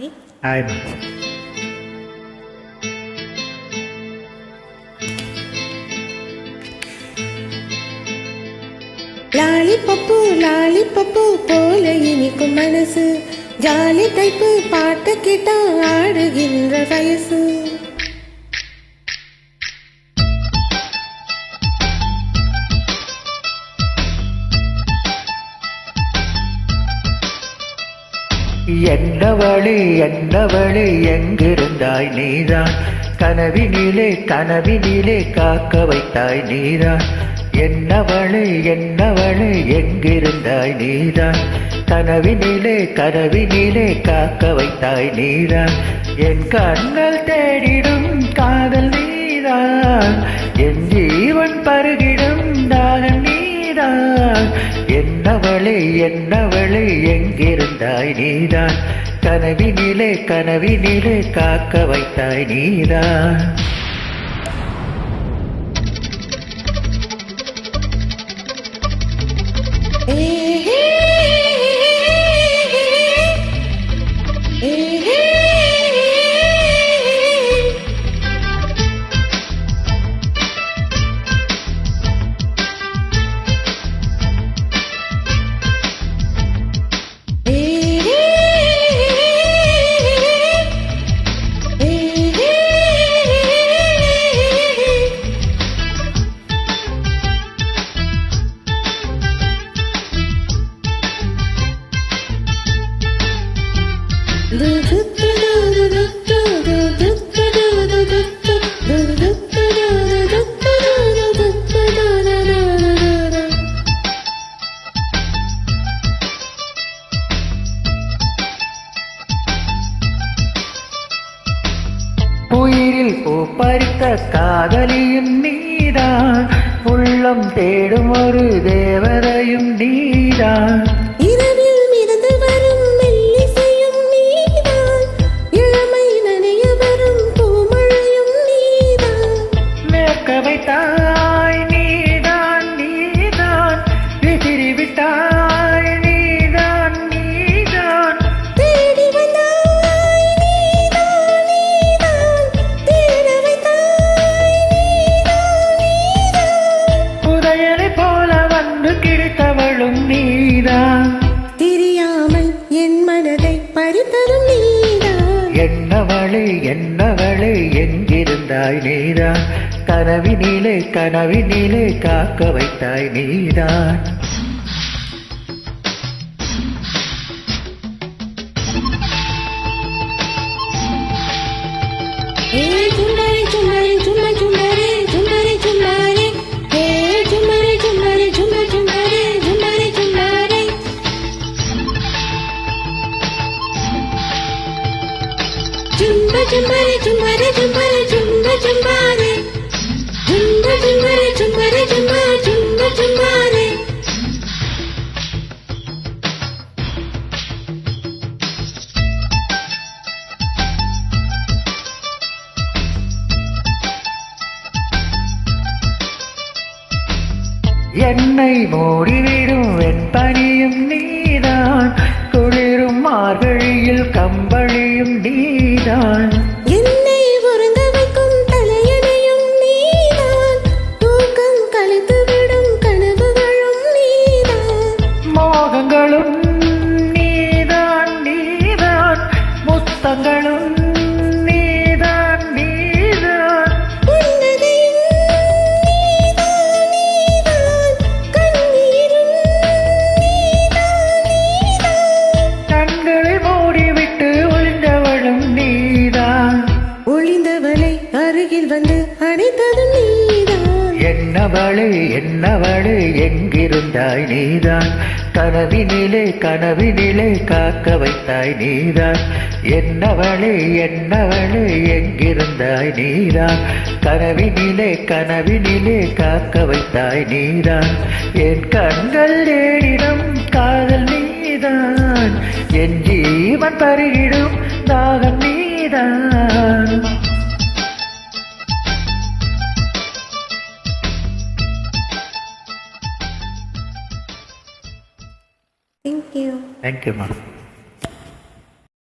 Hi ஹாய்மா லாலி பப்பு லாலி பப்பு போல இனிக்கும் மனசு. ஜாலி தைப்பு பாட்டு கேட்டா ஆடுகின்ற வயசு. என்னவளே என்னவளே எங்கிருந்தாய் நீதான்? கனவினிலே கனவினிலே காக்க வைத்தாய் நீதான். என்னவளே என்னவளே எங்கிருந்தாய் நீதான்? கனவினிலே கனவினிலே காக்க வைத்தாய் நீதான். என் கண்கள் தேடிடும் காதல் நீதான். என் ஜீவன் பருகிடும் தாகம் நீதான். என்னவளே என்னவளே எங்கிருந்தாய் நீதான்? கனவினிலே கனவினிலே காக்க வைத்தாய் நீதான். உயிரில் பூ பறித்த காதலியும் நீதான். உள்ளம் தேடும் ஒரு தேவதையும் நீதான். வந்து கிடைத்தவளும் நீதான். தெரியாமல் என் மனதை பறித்தரும் நீதான். என்னவளே என்னவளே எங்கிருந்தாய் நீதான். கனவினிலே கனவினிலே காக்க வைத்தாய் நீதான். சும்ப சும்பரி சும்பரி சும்பரி சும்ப சும்பாரி சும்ப சும்பரி சும்பரி சும்ப சும்ப சும்பாரி என்னை மூடிவிடும் வெண்பனியும் நீதான். குளிரும் மார்கழியில் கம்பளியும் என்னவளே என்னவளே எங்கிருந்தாய் நீதான். கனவினிலே கனவினிலே காக்க வைத்தாய் நீதான். என்னவளே என்னவளே எங்கிருந்தாய் நீதான். கனவினிலே கனவினிலே காக்க வைத்தாய் நீதான். என் கண்கள் தேடிடும் காதல் நீதான். என் ஜீவன் பருகி you. Thank you, ma'am.